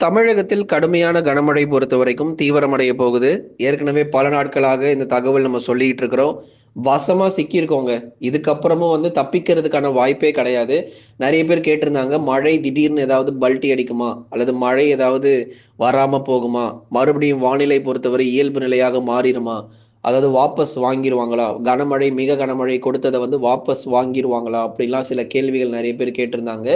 தமிழகத்தில் கடுமையான கனமழை பொறுத்த வரைக்கும் தீவிரமடைய போகுது. ஏற்கனவே பல நாட்களாக இந்த தகவல் நம்ம சொல்லிட்டு இருக்கிறோம். வசமா சிக்கியிருக்கோங்க. இதுக்கப்புறமும் வந்து தப்பிக்கிறதுக்கான வாய்ப்பே கிடையாது. நிறைய பேர் கேட்டிருந்தாங்க மழை திடீர்னு ஏதாவது பல்ட்டி அடிக்குமா? அல்லது மழை ஏதாவது வராம போகுமா? மறுபடியும் வானிலை பொறுத்தவரை இயல்பு நிலையாக மாறிடுமா? அதாவது வாபஸ் வாங்கிடுவாங்களா கனமழை மிக கனமழை கொடுத்ததை வந்து வாபஸ் வாங்கிடுவாங்களா அப்படிலாம் சில கேள்விகள் நிறைய பேர் கேட்டிருந்தாங்க.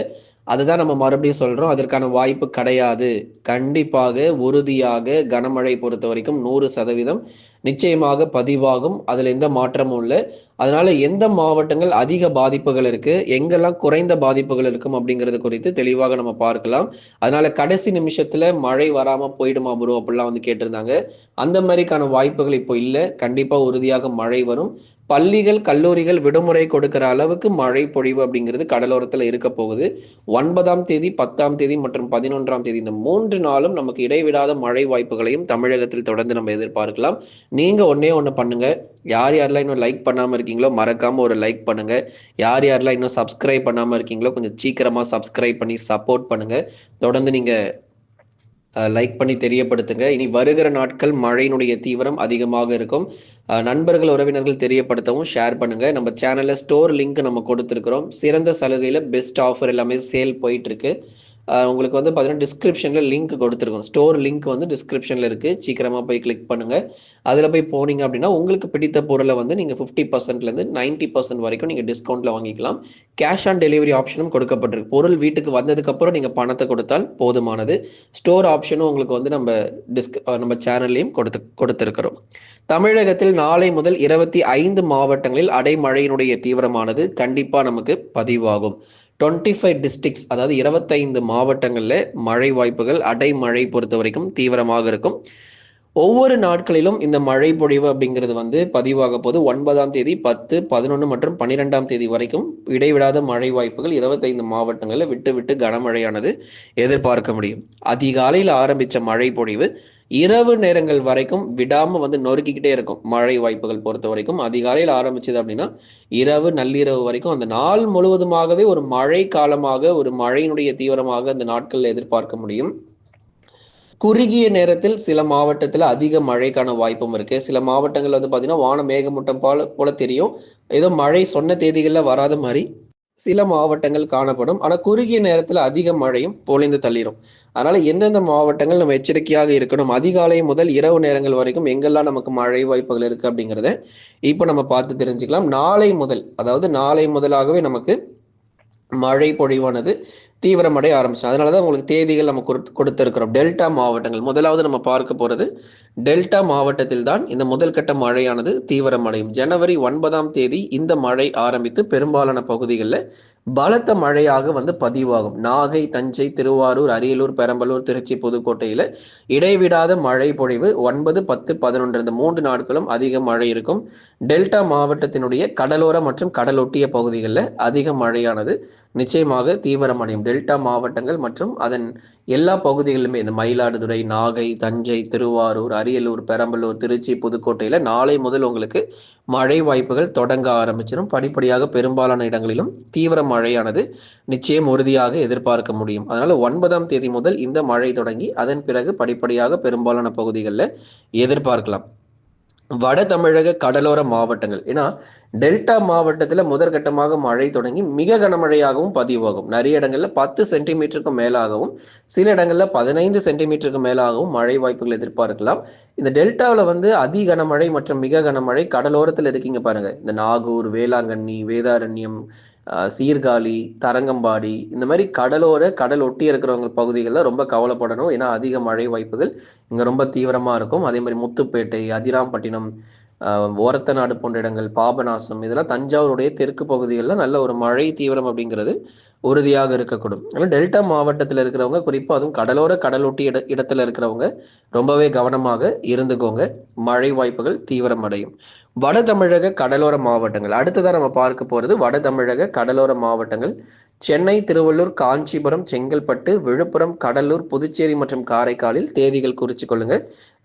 அதுதான் நம்ம மறுபடியும் சொல்றோம். அதற்கான வாய்ப்பு கிடையாது. கண்டிப்பாக உறுதியாக கனமழை பொறுத்த வரைக்கும் நூறு சதவீதம் நிச்சயமாக பதிவாகும். அதுல எந்த மாற்றமும் இல்லை. அதனால எந்த மாவட்டங்கள் அதிக பாதிப்புகள் இருக்கு எங்கெல்லாம் குறைந்த பாதிப்புகள் இருக்கும் அப்படிங்கிறது குறித்து தெளிவாக நம்ம பார்க்கலாம். அதனால கடைசி நிமிஷத்துல மழை வராம போயிடுமா ப்ரோ அப்படிலாம் வந்து கேட்டிருந்தாங்க. அந்த மாதிரிக்கான வாய்ப்புகள் இப்போ இல்லை. கண்டிப்பா உறுதியாக மழை வரும். பள்ளிகள் கல்லூரிகள் விடுமுறை கொடுக்கிற அளவுக்கு மழை பொழிவு அப்படிங்கிறது கடலோரத்தில் இருக்க போகுது. ஒன்பதாம் தேதி பத்தாம் தேதி மற்றும் பதினொன்றாம் தேதி இந்த மூன்று நாளும் நமக்கு இடைவிடாத மழை வாய்ப்புகளையும் தமிழகத்தில் தொடர்ந்து நம்ம எதிர்பார்க்கலாம். நீங்க ஒன்னே ஒன்று பண்ணுங்க. யார் யாரெல்லாம் இன்னும் லைக் பண்ணாம இருக்கீங்களோ மறக்காம ஒரு லைக் பண்ணுங்க. யார் யாரெல்லாம் இன்னும் சப்ஸ்கிரைப் பண்ணாம இருக்கீங்களோ கொஞ்சம் சீக்கிரமா சப்ஸ்கிரைப் பண்ணி சப்போர்ட் பண்ணுங்க. தொடர்ந்து நீங்க லைக் பண்ணி தெரியப்படுத்துங்க. இனி வருகிற நாட்கள் மழையினுடைய தீவிரம் அதிகமாக இருக்கும். நண்பர்கள் உறவினர்கள் தெரியப்படுத்தவும் ஷேர் பண்ணுங்க. நம்ம சேனல்ல ஸ்டோர் லிங்க் நம்ம கொடுத்துருக்கிறோம். சிறந்த சலுகையில பெஸ்ட் ஆஃபர் எல்லாமே சேல் போயிட்டு இருக்கு. உங்களுக்கு வந்து பார்த்தீங்கன்னா டிஸ்கிரிப்ஷனில் லிங்க் கொடுத்துருக்கோம். ஸ்டோர் லிங்க் வந்து டிஸ்கிரிப்ஷனில் இருக்குது சீக்கிரமாக போய் கிளிக் பண்ணுங்கள் அதில் போய் போனீங்க அப்படின்னா உங்களுக்கு பிடித்த பொருளை வந்து நீங்கள் ஃபிஃப்டி பர்சன்ட்லேருந்து நைன்ட்டி பர்சன்ட் வரைக்கும் நீங்கள் டிஸ்கவுண்ட்டில் வாங்கிக்கலாம். கேஷ் ஆன் டெலிவரி ஆப்ஷனும் கொடுக்கப்பட்டிருக்கு. பொருள் வீட்டுக்கு வந்ததுக்கப்புறம் நீங்கள் பணத்தை கொடுத்தால் போதுமானது. ஸ்டோர் ஆப்ஷனும் உங்களுக்கு வந்து நம்ம டிஸ்க் நம்ம சேனல்லையும் கொடுத்து கொடுத்துருக்கிறோம். தமிழகத்தில் நாளை முதல் இருபத்தி ஐந்து மாவட்டங்களில் அடைமழையினுடைய தீவிரமானது கண்டிப்பாக நமக்கு பதிவாகும். டுவெண்ட்டி ஃபைவ் டிஸ்ட்ரிக்ஸ் அதாவது இருபத்தைந்து மாவட்டங்களில் மழை வாய்ப்புகள் அடைமழை பொறுத்த வரைக்கும் தீவிரமாக இருக்கும். ஒவ்வொரு நாட்களிலும் இந்த மழை பொழிவு அப்படிங்கிறது வந்து பதிவாக போது ஒன்பதாம் தேதி பத்து பதினொன்று மற்றும் பன்னிரெண்டாம் தேதி வரைக்கும் இடைவிடாத மழை வாய்ப்புகள் இருபத்தைந்து மாவட்டங்களில் விட்டு விட்டு கனமழையானது எதிர்பார்க்க முடியும். அதிகாலையில் ஆரம்பித்த மழை பொழிவு இரவு நேரங்கள் வரைக்கும் விடாம வந்து நொறுக்கிக்கிட்டே இருக்கும். மழை வாய்ப்புகள் பொறுத்த வரைக்கும். அதிகாலையில் ஆரம்பிச்சது அப்படின்னா இரவு நள்ளிரவு வரைக்கும் அந்த நாள் முழுவதுமாகவே ஒரு மழை காலமாக ஒரு மழையினுடைய தீவிரமாக அந்த நாட்களில் எதிர்பார்க்க முடியும். குறுகிய நேரத்தில் சில மாவட்டத்தில் அதிக மழைக்கான வாய்ப்பும் இருக்கு. சில மாவட்டங்கள் வந்து பார்த்தீங்கன்னா வான மேகமூட்டம் போல போல தெரியும். ஏதோ மழை சொன்ன தேதிகளில் வராத மாதிரி சில மாவட்டங்கள் காணப்படும். ஆனால் குறுகிய நேரத்தில் அதிக மழையும் பொழிந்து தள்ளிடும் அதனால எந்தெந்த மாவட்டங்கள் நம்ம எச்சரிக்கையாக இருக்கணும்? அதிகாலை முதல் இரவு நேரங்கள் வரைக்கும் எங்கெல்லாம் நமக்கு மழை வாய்ப்புகள் இருக்கு அப்படிங்கிறத இப்போ நம்ம பார்த்து தெரிஞ்சுக்கலாம். நாளை முதல் அதாவது நாளை முதலாகவே நமக்கு மழை பொழிவானது தீவிரமடைய ஆரம்பிச்சு அதனால தான் உங்களுக்கு தேதிகள் நம்ம கொடுத்துருக்கிறோம். டெல்டா மாவட்டங்கள். முதலாவது நம்ம பார்க்க போகிறது டெல்டா மாவட்டத்தில் தான் இந்த முதல் கட்ட மழையானது தீவிரமடையும். ஜனவரி ஒன்பதாம் தேதி இந்த மழை ஆரம்பித்து பெரும்பாலான பகுதிகளில் பலத்த மழையாக வந்து பதிவாகும். நாகை தஞ்சை திருவாரூர் அரியலூர் பெரம்பலூர் திருச்சி புதுக்கோட்டையில் இடைவிடாத மழை பொழிவு ஒன்பது பத்து பதினொன்று இந்த மூன்று நாட்களும் அதிக மழை இருக்கும். டெல்டா மாவட்டத்தினுடைய கடலோர மற்றும் கடலொட்டிய பகுதிகளில் அதிக மழையானது நிச்சயமாக தீவிரமடையும். டெல்டா மாவட்டங்கள் மற்றும் அதன் எல்லா பகுதிகளிலுமே இந்த மயிலாடுதுறை நாகை தஞ்சை திருவாரூர் அரியலூர் பெரம்பலூர் திருச்சி புதுக்கோட்டையில் நாளை முதல் உங்களுக்கு மழை வாய்ப்புகள் தொடங்க ஆரம்பிச்சிடும் படிப்படியாக பெரும்பாலான இடங்களிலும் தீவிர மழையானது நிச்சயம் உறுதியாக எதிர்பார்க்க முடியும். அதனால ஒன்பதாம் தேதி முதல் இந்த மழை தொடங்கி அதன் பிறகு படிப்படியாக பெரும்பாலான பகுதிகளில் எதிர்பார்க்கலாம். வட தமிழக கடலோர மாவட்டங்கள். ஏன்னா டெல்டா மாவட்டத்தில் முதற்கட்டமாக மழை தொடங்கி மிக கனமழையாகவும் பதிவாகும். நிறைய இடங்களில் பத்து சென்டிமீட்டருக்கு மேலாகவும் சில இடங்களில் பதினைந்து சென்டிமீட்டருக்கு மேலாகவும் மழை வாய்ப்புகள் எதிர்பார்க்கலாம். இந்த டெல்டாவில் வந்து அதி கனமழை மற்றும் மிக கனமழை கடலோரத்தில் இருக்கீங்க பாருங்க. இந்த நாகூர் வேளாங்கண்ணி வேதாரண்யம் சீர்காழி தரங்கம்பாடி இந்த மாதிரி கடலோர கடல் ஒட்டி இருக்கிறவங்க பகுதிகளில் ரொம்ப கவலைப்படணும். ஏன்னா அதிக மழை வாய்ப்புகள் இங்கே ரொம்ப தீவிரமாக இருக்கும். அதே மாதிரி முத்துப்பேட்டை அதிராம்பட்டினம் ஓரத்த நாடு போன்ற இடங்கள் பாபநாசம் இதெல்லாம் தஞ்சாவூருடைய தெற்கு பகுதிகளில் நல்ல ஒரு மழை தீவிரம் அப்படிங்கிறது உறுதியாக இருக்கக்கூடும். ஆனால் டெல்டா மாவட்டத்தில் இருக்கிறவங்க குறிப்பாக அதுவும் கடலோர கடலொட்டி இட இடத்துல இருக்கிறவங்க ரொம்பவே கவனமாக இருந்துக்கோங்க. மழை வாய்ப்புகள் தீவிரம் அடையும். வட தமிழக கடலோர மாவட்டங்கள். அடுத்ததான் நம்ம பார்க்க போகிறது வட தமிழக கடலோர மாவட்டங்கள். சென்னை திருவள்ளூர் காஞ்சிபுரம் செங்கல்பட்டு விழுப்புரம் கடலூர் புதுச்சேரி மற்றும் காரைக்காலில் தேதிகள் குறித்து கொள்ளுங்க.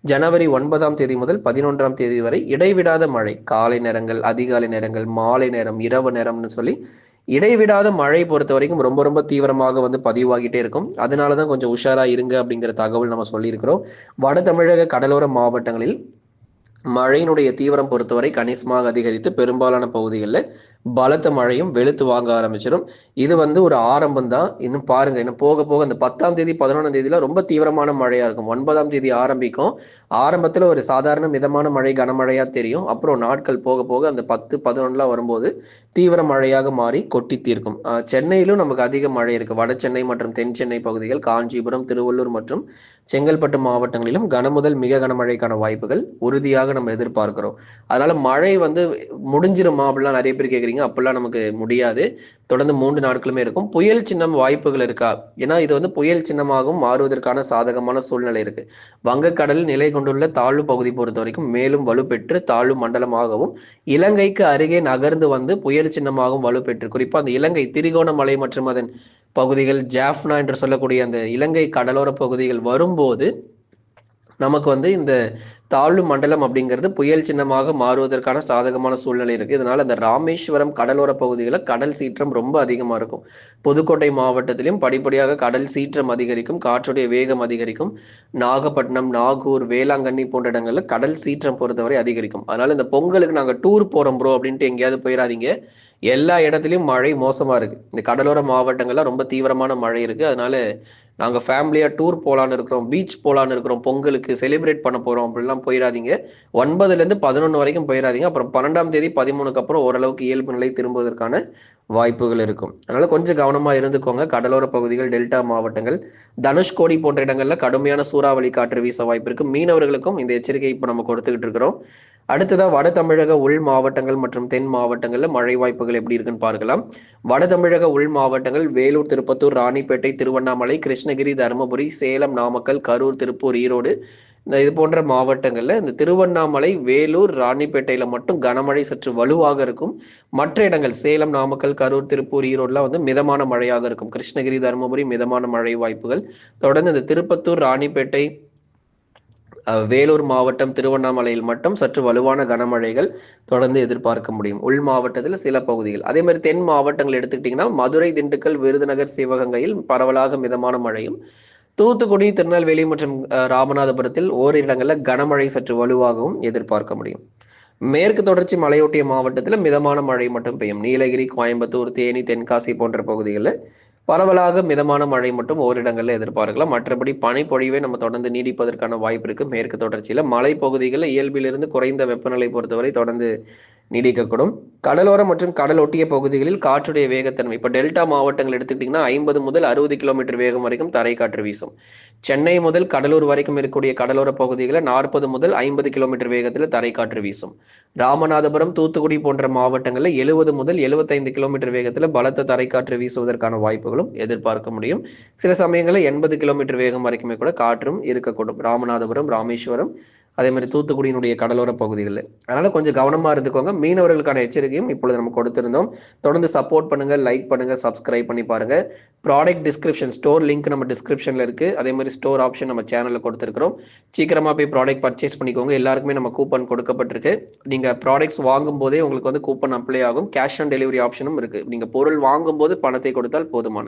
ஜனவரி ஒன்பதாம் தேதி முதல் பதினொன்றாம் தேதி வரை இடைவிடாத மழை. காலை நேரங்கள் அதிகாலை நேரங்கள் மாலை நேரம் இரவு நேரம்னு சொல்லி இடைவிடாத மழை பொறுத்த வரைக்கும் ரொம்ப ரொம்ப தீவிரமாக வந்து பதிவாகிட்டே இருக்கும். அதனால தான் கொஞ்சம் உஷாரா இருங்க அப்படிங்கிற தகவல் நம்ம சொல்லியிருக்கிறோம். வட தமிழக கடலோர மாவட்டங்களில் மழையினுடைய தீவிரம் பொறுத்தவரை கணிசமாக அதிகரித்து பெரும்பாலான பகுதிகளில் பலத்த மழையும் வெளுத்து வாங்க ஆரம்பிச்சிடும் இது வந்து ஒரு ஆரம்பம் தான் இன்னும் பாருங்க இன்னும் போக போக அந்த பத்தாம் தேதி பதினொன்றாம் தேதியில ரொம்ப தீவிரமான மழையா இருக்கும். ஒன்பதாம் தேதி ஆரம்பிக்கும். ஆரம்பத்தில் ஒரு சாதாரண மிதமான மழை கனமழையா தெரியும். அப்புறம் நாட்கள் போக போக அந்த பத்து பதினொன்றுலாம் வரும்போது தீவிர மழையாக மாறி கொட்டி தீர்க்கும். சென்னையிலும் நமக்கு அதிக மழை இருக்கு. வட சென்னை மற்றும் தென் சென்னை பகுதிகள் காஞ்சிபுரம் திருவள்ளூர் மற்றும் செங்கல்பட்டு மாவட்டங்களிலும் கனமுதல் மிக கனமழைக்கான வாய்ப்புகள் உறுதியாக நம்ம எதிர்பார்க்கிறோம். அதனால மழை வந்து முடிஞ்சிருமா அப்படிலாம் நிறைய பேர் கேட்குறீங்க அப்படிலாம் நமக்கு முடியாது. தொடர்ந்து மூன்று நாட்களுமே இருக்கும். புயல் சின்னம் வாய்ப்புகள் இருக்கா? ஏன்னா இது வந்து புயல் சின்னமாகவும் மாறுவதற்கான சாதகமான சூழ்நிலை இருக்கு. வங்கக்கடலில் நிலை கொண்டுள்ள தாழ்வு பகுதி பொறுத்த வரைக்கும் மேலும் வலுப்பெற்று தாழ்வு மண்டலமாகவும் இலங்கைக்கு அருகே நகர்ந்து வந்து புயல் சின்னமாகவும் வலுப்பெற்று குறிப்பா அந்த இலங்கை திரிகோணமலை மற்றும் அதன் பகுதிகள் ஜாஃப்னா என்று சொல்லக்கூடிய அந்த இலங்கை கடலோர பகுதிகள் வரும்போது நமக்கு வந்து இந்த தாழ்வு மண்டலம் அப்படிங்கிறது புயல் சின்னமாக மாறுவதற்கான சாதகமான சூழ்நிலை இருக்கு. இதனால அந்த ராமேஸ்வரம் கடலோர பகுதிகளில் கடல் சீற்றம் ரொம்ப அதிகமா இருக்கும். புதுக்கோட்டை மாவட்டத்திலும் படிப்படியாக கடல் சீற்றம் அதிகரிக்கும் காற்றுடைய வேகம் அதிகரிக்கும். நாகப்பட்டினம் நாகூர் வேளாங்கண்ணி போன்ற இடங்கள்ல கடல் சீற்றம் பொறுத்தவரை அதிகரிக்கும். அதனால இந்த பொங்கலுக்கு நாங்க டூர் போறோம் ப்ரோ அப்படின்ட்டு எங்கேயாவது போயிடாதீங்க எல்லா இடத்துலயும் மழை மோசமா இருக்கு. இந்த கடலோர மாவட்டங்கள்லாம் ரொம்ப தீவிரமான மழை இருக்கு. அதனால நாங்கள் ஃபேமிலியாக டூர் போகலான்னு இருக்கிறோம் பீச் போகலான்னு இருக்கிறோம் பொங்கலுக்கு செலிப்ரேட் பண்ண போகிறோம் அப்படிலாம் போயிடாதீங்க ஒன்பதுலேருந்து பதினொன்று வரைக்கும் போயிடாதீங்க அப்புறம் பன்னெண்டாம் தேதி பதிமூணுக்கு அப்புறம் ஓரளவுக்கு இயல்பு நிலை திரும்புவதற்கான வாய்ப்புகள் இருக்கும். அதனால கொஞ்சம் கவனமாக இருந்துக்கோங்க. கடலோர பகுதிகள் டெல்டா மாவட்டங்கள் தனுஷ்கோடி போன்ற இடங்கள்ல கடுமையான சூறாவளி காற்று வீச வாய்ப்பு இருக்கு. மீனவர்களுக்கும் இந்த எச்சரிக்கை இப்போ நம்ம கொடுத்துக்கிட்டு இருக்கிறோம். அடுத்ததா வட தமிழக உள் மாவட்டங்கள் மற்றும் தென் மாவட்டங்கள்ல மழை வாய்ப்புகள் எப்படி இருக்குன்னு பார்க்கலாம். வட தமிழக உள் மாவட்டங்கள் வேலூர் திருப்பத்தூர் ராணிப்பேட்டை திருவண்ணாமலை கிருஷ்ணகிரி தருமபுரி சேலம் நாமக்கல் கரூர் திருப்பூர் ஈரோடு இது போன்ற மாவட்டங்களில் இந்த திருவண்ணாமலை வேலூர் ராணிப்பேட்டையில மட்டும் கனமழை சற்று வலுவாக இருக்கும். மற்ற இடங்கள் சேலம் நாமக்கல் கரூர் திருப்பூர் ஈரோடுலாம் வந்து மிதமான மழையாக இருக்கும். கிருஷ்ணகிரி தருமபுரி மிதமான மழை வாய்ப்புகள். தொடர்ந்து இந்த திருப்பத்தூர் ராணிப்பேட்டை வேலூர் மாவட்டம் திருவண்ணாமலையில் மட்டும் சற்று வலுவான கனமழைகள் தொடர்ந்து எதிர்பார்க்க முடியும். உள் மாவட்டத்தில் சில பகுதிகள். அதே மாதிரி தென் மாவட்டங்கள் எடுத்துக்கிட்டிங்கன்னா மதுரை திண்டுக்கல் விருதுநகர் சிவகங்கையில் பரவலாக மிதமான மழையும் தூத்துக்குடி திருநெல்வேலி மற்றும் ராமநாதபுரத்தில் ஓரிரு இடங்களில் கனமழை சற்று வலுவாகவும் எதிர்பார்க்க முடியும். மேற்கு தொடர்ச்சி மலையொட்டிய மாவட்டத்தில் மிதமான மழை மட்டும் பெய்யும். நீலகிரி கோயம்புத்தூர் தேனி தென்காசி போன்ற பகுதிகளில் பரவலாக மிதமான மழை மட்டும் ஓரிடங்களில் எதிர்பார்க்கலாம். மற்றபடி பனிப்பொழிவை நம்ம தொடர்ந்து நீடிப்பதற்கான வாய்ப்பு இருக்கு. மேற்கு தொடர்ச்சியில் மலைப்பகுதிகளில் இயல்பிலிருந்து குறைந்த வெப்பநிலை பொறுத்தவரை தொடர்ந்து நீடிக்கக்கூடும். கடலோரம் மற்றும் கடல் ஒட்டிய பகுதிகளில் காற்றுடைய வேகத்தன்மை. இப்போ டெல்டா மாவட்டங்கள் எடுத்துக்கிட்டிங்கன்னா ஐம்பது முதல் அறுபது கிலோமீட்டர் வேகம் வரைக்கும் தரை காற்று வீசும். சென்னை முதல் கடலூர் வரைக்கும் இருக்கக்கூடிய கடலோர பகுதிகளில் நாற்பது முதல் ஐம்பது கிலோமீட்டர் வேகத்தில் தரை காற்று வீசும். ராமநாதபுரம் தூத்துக்குடி போன்ற மாவட்டங்களில் எழுபது முதல் எழுபத்தைந்து கிலோமீட்டர் வேகத்தில் பலத்த தரைக்காற்று வீசுவதற்கான வாய்ப்புகளும் எதிர்பார்க்க முடியும். சில சமயங்களில் எண்பது கிலோமீட்டர் வேகம் வரைக்குமே கூட காற்றும் இருக்கக்கூடும். ராமநாதபுரம் ராமேஸ்வரம் அதே மாதிரி தூத்துக்குடியினுடைய கடலோர பகுதிகளில். அதனால கொஞ்சம் கவனமா இருந்துக்கோங்க. மீனவர்களுக்கான எச்சரிக்கையும் இப்பொழுது நம்ம கொடுத்திருந்தோம். தொடர்ந்து சப்போர்ட் பண்ணுங்க லைக் பண்ணுங்க சப்ஸ்கிரைப் பண்ணி பாருங்க. ப்ராடக்ட் டிஸ்கிரிப்ஷன் ஸ்டோர் லிங்க் நம்ம டிஸ்கிரிப்ஷன்ல இருக்கு. அதே மாதிரி ஸ்டோர் ஆப்ஷன் நம்ம சேனல்ல கொடுத்துருக்கிறோம். சீக்கிரமா போய் ப்ராடக்ட் பர்ச்சேஸ் பண்ணிக்கோங்க. எல்லாருக்குமே நம்ம கூப்பன் கொடுக்கப்பட்டிருக்கு. நீங்க ப்ராடக்ட்ஸ் வாங்கும் போதே உங்களுக்கு வந்து கூப்பன் அப்ளை ஆகும். கேஷ் ஆன் டெலிவரி ஆப்ஷனும் இருக்கு. நீங்க பொருள் வாங்கும் போது பணத்தை கொடுத்தால் போதுமான